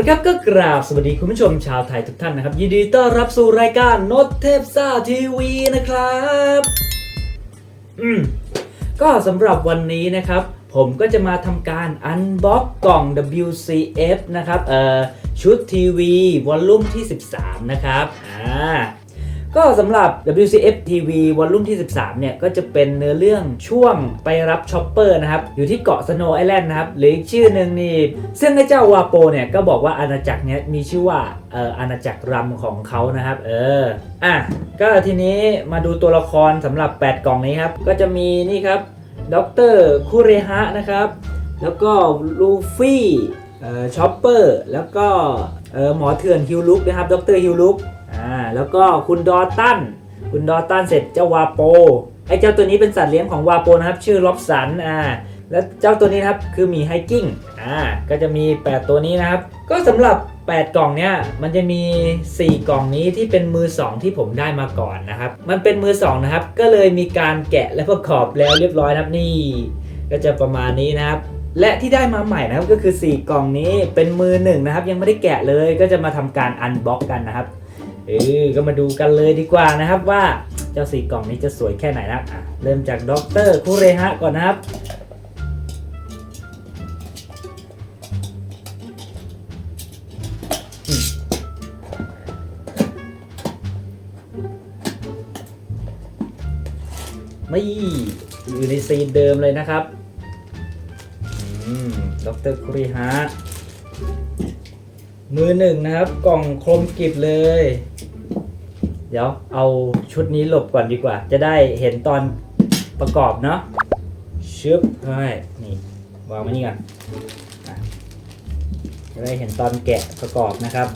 เอาละครับก็กราบสวัสดีคุณผู้ชมชาวไทยทุกท่านนะครับ ยินดีต้อนรับสู่รายการนดเทพซ่าทีวีนะครับ อืมก็สำหรับวันนี้นะครับ ผมก็จะมาทำการอันบ็อกกล่อง WCF นะครับเอ่อชุดทีวีวอลลุ่มที่ 13 นะครับอ่า ก็สำหรับ WCF TV วอลลุ่มที่ 13 เนี่ย ก็จะเป็นเนื้อเรื่องช่วงไปรับชอปเปอร์นะครับ อยู่ที่เกาะสโนว์ไอแลนด์นะครับ หรืออีกชื่อหนึ่งนี่ ซึ่งไอ้เจ้าวาโปเนี่ย ก็บอกว่าอาณาจักรเนี้ยมีชื่อว่าเอ่ออาณาจักรรำของเขานะครับ เออ อะ ก็ทีนี้มาดูตัวละครสำหรับ 8 กล่องนี้ครับ ก็จะมีนี่ครับดรคุเรฮะนะครับ แล้วก็ลูฟี่เอ่อชอปเปอร์แล้วก็เอ่อหมอเถื่อนฮิวลุกนะครับดรฮิวลุก อ่าแล้วก็คุณดอตันคุณดอตันเสร็จเจ้าวาโปไอ้เจ้าตัวนี้เป็นสัตว์เลี้ยงของวาโปนะครับ ชื่อล็อบสันอ่าแล้วเจ้าตัวนี้นะครับคือมีไฮกิ้งอ่าก็จะมี 8 ตัวนี้นะครับ ก็สำหรับ 8 กล่องเนี้ยมันจะมี 4 กล่องนี้ที่เป็นมือ 2 ที่ผมได้มาก่อนนะครับ มันเป็นมือ 2 นะครับ ก็เลยมีการแกะและประกอบแล้วเรียบร้อยครับนี่ ก็จะประมาณนี้นะครับ และที่ได้มาใหม่นะครับก็คือ 4 กล่องนี้เป็นมือหนึ่งนะครับยังไม่ได้แกะเลยก็จะมาทำการอันบ็อกกันนะครับ เออก็มาดูกันเลยดีกว่านะครับว่าเจ้าสี่กล่องนี้จะสวยแค่ไหนนะอะเริ่มจากด็อกเตอร์คุเรฮะก่อนนะครับไม่อยู่ในซีนเดิมเลยนะครับด็อืมดรคุริฮะมือหนึ่งนะครับ กล่องคมกิบเลย เดี๋ยวเอาชุดนี้หลบก่อนดีกว่า จะได้เห็นตอนประกอบเนาะชึบใช่นี่วางไว้นี่ก่อนจะได้เห็นตอนแกะประกอบนะครับ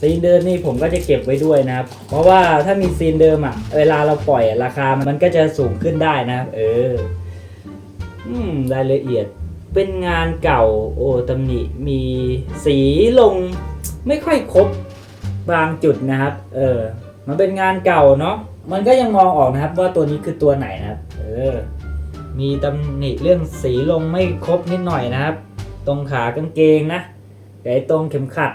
ซีนเดิมนี่ผมก็จะเก็บไว้ด้วยนะครับ เพราะว่าถ้ามีซีนเดิมอะ เวลาเราปล่อยราคามันก็จะสูงขึ้นได้นะ เออ อืมรายละเอียด เป็นงานเก่าโอ้ตำหนิมีสีลงไม่ค่อยครบบางจุดนะครับ เออ มันเป็นงานเก่าเนาะมันก็ยังมองออกนะครับว่าตัวนี้คือตัวไหนนะครับ เออ มีตำหนิเรื่องสีลงไม่ครบนิดหน่อยนะครับ ตรงขากางเกงนะแต่ตรงเข็มขัด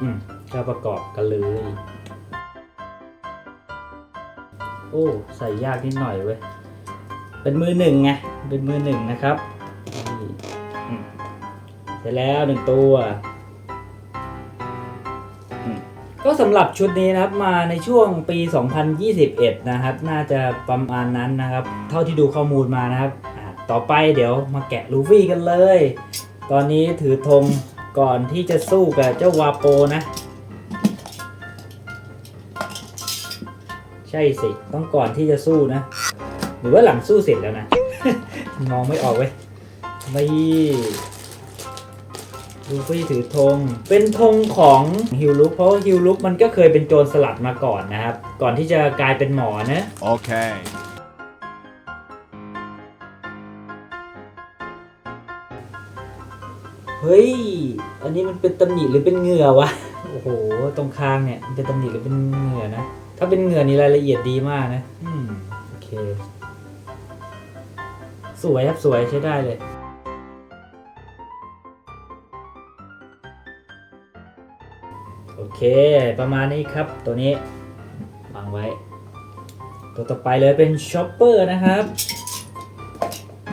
อืมก็ประกอบกันเลย โอ้ใส่ยากนิดหน่อยเว้ย เป็นมือหนึ่งไง เป็นมือหนึ่งนะครับนี่เสร็จแล้วหนึ่งตัว ก็สำหรับชุดนี้นะครับมาในช่วงปี 2021 นะครับ น่าจะประมาณนั้นนะครับ เท่าที่ดูข้อมูลมานะครับ ต่อไปเดี๋ยวมาแกะลูฟี่กันเลย ตอนนี้ถือธงก่อนที่จะสู้กับเจ้าวาโปนะ ใช่สิ ต้องก่อนที่จะสู้นะ หรือว่าหลังสู้เสร็จแล้วนะ มองไม่ออกเว้ยไม่ลูฟี่ถือธง เป็นธงของฮิวลุกเพราะว่าฮิวลุกมันก็เคยเป็นโจรสลัดมาก่อนนะครับ ก่อนที่จะกลายเป็นหมอนะ Okay. เฮ้ย อันนี้มันเป็นตำหนิหรือเป็นเหงื่อวะ โอ้โห ตรงคางเนี่ยมันเป็นตำหนิหรือเป็นเหงื่อนะ ถ้าเป็นเหงื่อนี่รายละเอียดดีมากนะ อืม โอเค สวยครับสวยใช้ได้เลยโอเค ประมาณนี้ครับ ตัวนี้วางไว้ ตัวต่อไปเลยเป็นช็อปเปอร์นะครับ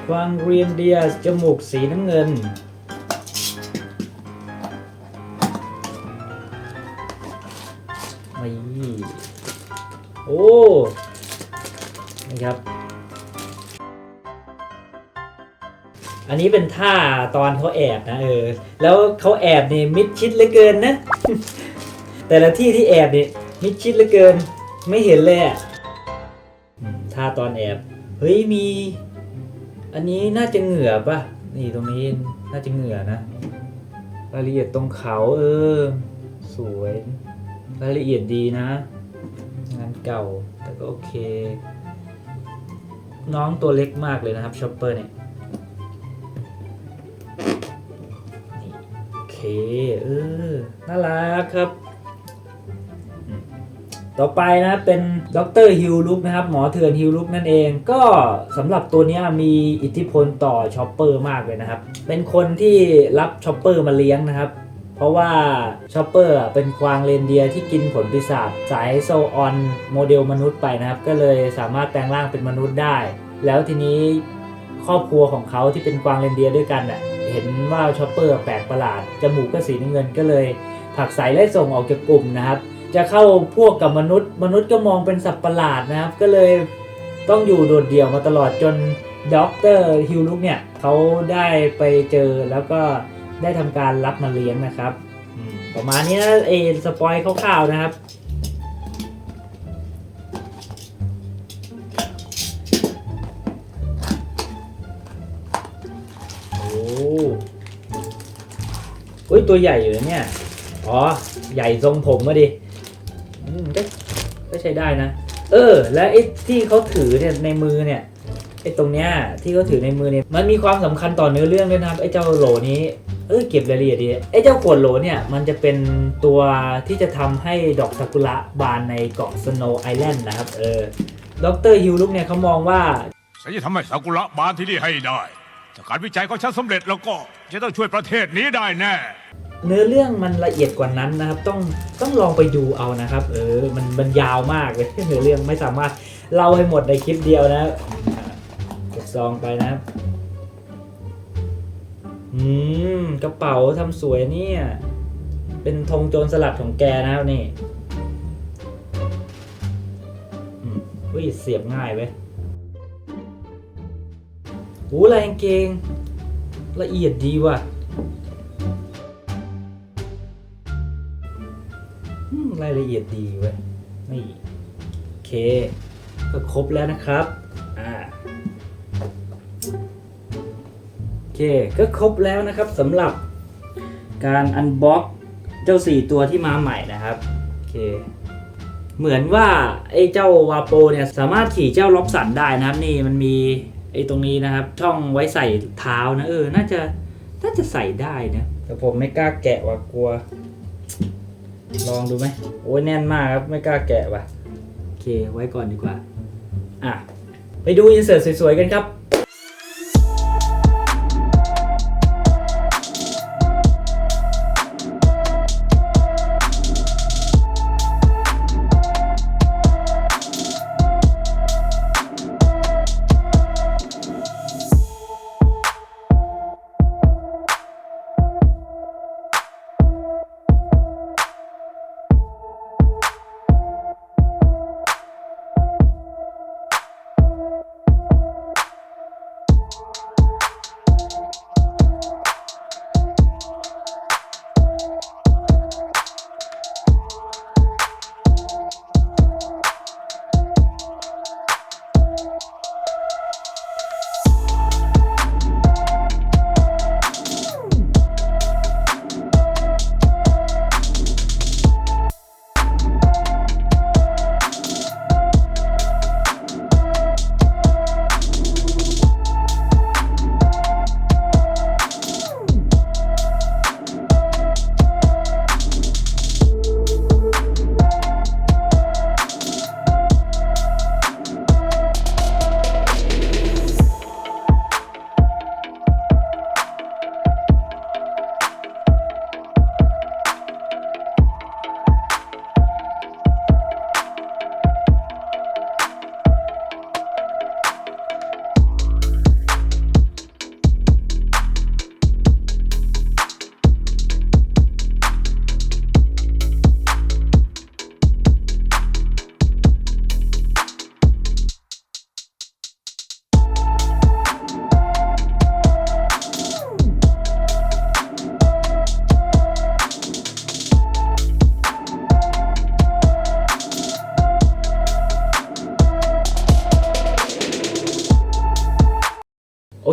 ควางเรียนเดียสจมูกสีน้ำเงิน นี้เป็นท่าตอนเขาแอบนะเออ แล้วเขาแอบนี่มิดชิดเหลือเกินนะ แต่ละที่ที่แอบนี่มิดชิดเหลือเกิน ไม่เห็นเลยอะท่าตอนแอบ เฮ้ยมี อันนี้น่าจะเหงื่อป่ะ นี่ตรงนี้น่าจะเหงื่อนะรายละเอียดตรงเขาเออ สวยรายละเอียดดีนะ งานเก่าแต่ก็โอเค น้องตัวเล็กมากเลยนะครับชอปเปอร์เนี่ย เคเออ น่ารักครับ ต่อไปนะเป็นดรฮิวลุกนะครับ หมอเถื่อนฮิวลุกนั่นเอง ก็สำหรับตัวนี้มีอิทธิพลต่อชอปเปอร์มากเลยนะครับ เป็นคนที่รับชอปเปอร์มาเลี้ยงนะครับเพราะว่าชอปเปอร์เป็นควางเรนเดียที่กินผลปีศาจสายโซออนโมเดลมนุษย์ไปนะครับ ก็เลยสามารถแปลงร่างเป็นมนุษย์ได้ แล้วทีนี้ ครอบครัวของเขาที่เป็นกวางเรนเดียร์ด้วยกันน่ะเห็นว่าชอปเปอร์แปลกประหลาด จมูกก็สีน้ำเงินก็เลยผลักใสไล่ส่งออกจากกลุ่มนะครับ จะเข้าพวกกับมนุษย์ มนุษย์ก็มองเป็นสัตว์ประหลาดนะครับ ก็เลยต้องอยู่โดดเดี่ยวมาตลอดจนด็อกเตอร์ฮิวลุกเนี่ยเขาได้ไปเจอแล้วก็ได้ทำการรับมาเลี้ยงนะครับ ประมาณนี้นะเอสปอยคร่าวๆนะครับ อ้อุ้ยตัวใหญ่อยู่นะเนี่ย อ๋อ ใหญ่ทรงผมมาดิอืมก็ก็ใช้ได้นะ เออ และไอ้ที่เขาถือเนี่ยในมือเนี่ยไอ้ตรงเนี้ยที่เขาถือในมือเนี่ยมันมีความสำคัญต่อเนื้อเรื่องด้วยนะครับไอ้เจ้าโหลนี้เออเก็บรายละเอียดดีไอ้เจ้าขวดโหลเนี่ยมันจะเป็นตัวที่จะทำให้ดอกซากุระบานในเกาะสโนว์ไอแลนด์นะครับเออดรฮิวลุกเนี่ยเขามองว่าฉันจะทำให้ซากุระบานที่นี่ให้ได้ ถ้าการวิจัยของฉันสำเร็จแล้วก็จะต้องช่วยประเทศนี้ได้แน่ เนื้อเรื่องมันละเอียดกว่านั้นนะครับ ต้องต้องลองไปดูเอานะครับ เออ มันมันยาวมากเลย เนื้อเรื่องไม่สามารถเล่าให้หมดในคลิปเดียวนะอ่ากดซองไปนะครับอืมกระเป๋าทำสวยเนี่ย เป็นธงโจรสลัดของแกนะครับนี่อืมอุ้ยเสียบง่ายเว้ย หูลายกางเกง ละเอียดดีว่ะรายละเอียดดีเว้ยนี่โอเค ก็ครบแล้วนะครับ อ่าโอเค ก็ครบแล้วนะครับสำหรับการอันบ็อกเจ้าสี่ตัวที่มาใหม่นะครับ โอเค เหมือนว่า ไอ้เจ้าวาโปเนี่ย สามารถขี่เจ้าล็อบสันได้นะครับ นี่มันมี ไอ้ตรงนี้นะครับ ช่องไว้ใส่เท้านะเออ น่าจะ น่าจะใส่ได้นะ แต่ผมไม่กล้าแกะว่ากลัว ลองดูไหมโอ้ยแน่นมากครับ ไม่กล้าแกะว่ะ โอเค ไว้ก่อนดีกว่า อะ ไปดูอินเสิร์ตสวยๆกันครับ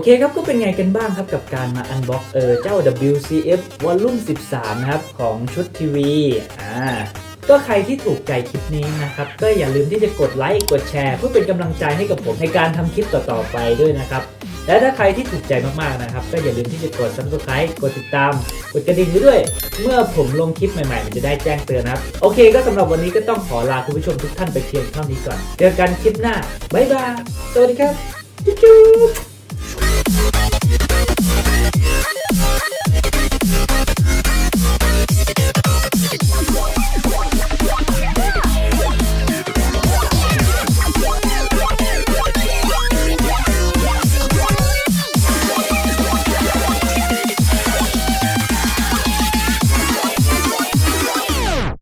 เคครับก็เป็นไงกันบ้างครับกับการมาอันบ็อกเออเจ้า WCF Volume 13 นะครับ ของชุดทีวีอ่าก็ใครที่ถูกใจคลิปนี้นะครับ ก็อย่าลืมที่จะกดไลค์กดแชร์ เพื่อเป็นกำลังใจให้กับผมในการทำคลิปต่อๆไปด้วยนะครับ และถ้าใครที่ถูกใจมากๆนะครับ ก็อย่าลืมที่จะกด subscribe กดติดตาม กดกระดิ่งด้วย เมื่อผมลงคลิปใหม่ๆ มันจะได้แจ้งเตือนนะครับ โอเคก็สำหรับวันนี้ก็ต้องขอลาคุณผู้ชมทุกท่านไปเพียงเท่านี้ก่อนเจอกันคลิปหน้าบ๊ายบายสวัสดีครับจุ๊บ Bye.